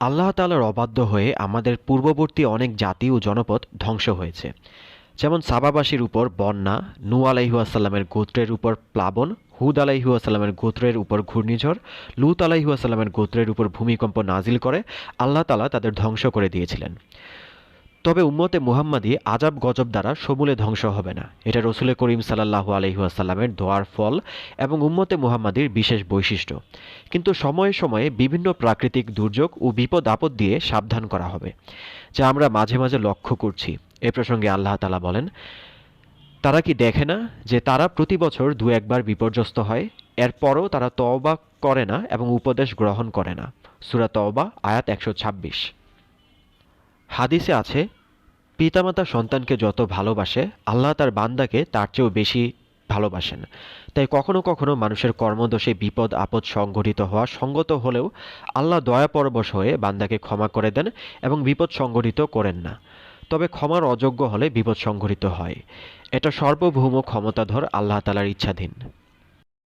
আল্লাহ তালার অবাধ্য হয়ে আমাদের পূর্ববর্তী অনেক জাতি ও জনপদ ধ্বংস হয়েছে। যেমন সাবাবাসীর উপর বন্যা নু আলাইহুয়াসাল্লামের গোত্রের উপর প্লাবন, হুদ আলাইহুয়াসাল্লামের গোত্রের উপর ঘূর্ণিঝড়, লুত আলাইহুয়াসাল্লামের গোত্রের উপর ভূমিকম্প নাজিল করে আল্লাহ তালা তাদের ধ্বংস করে দিয়েছিলেন। তবে উম্মতে মুহাম্মাদি আজাব গজব দ্বারা সমূলে ধ্বংস হবে না। এটা রসুল করিম সাল্লাহ আলহিহাসাল্লামের দোয়ার ফল এবং উম্মতে মুহাম্মাদির বিশেষ বৈশিষ্ট্য। কিন্তু সময়ে সময়ে বিভিন্ন প্রাকৃতিক দুর্যোগ ও বিপদ আপদ দিয়ে সাবধান করা হবে, যা আমরা মাঝে মাঝে লক্ষ্য করছি। এ প্রসঙ্গে আল্লাহ তালা বলেন, তারা কি দেখে না যে তারা প্রতি বছর দু একবার বিপর্যস্ত হয়? এরপরও তারা তওবা করে না এবং উপদেশ গ্রহণ করে না। সুরা তওবা, আয়াত একশো ছাব্বিশ। হাদিসে আছে পিতামাতা সন্তানকে যত ভালোবাসে, আল্লাহ তার বান্দাকে তার চেয়েও বেশি ভালোবাসেন। তাই কখনো কখনো মানুষের কর্মদোষে বিপদ, আপদ সংঘটিত হওয়া সঙ্গত হলেও আল্লাহ দয়া পরবশ হয়ে বান্দাকে ক্ষমা করে দেন এবং বিপদ সংঘটিত করেন না। তবে ক্ষমার অযোগ্য হলে বিপদ সংঘটিত হয়। এটা সর্বভৌম ক্ষমতাধর আল্লাহ তালার ইচ্ছাধীন।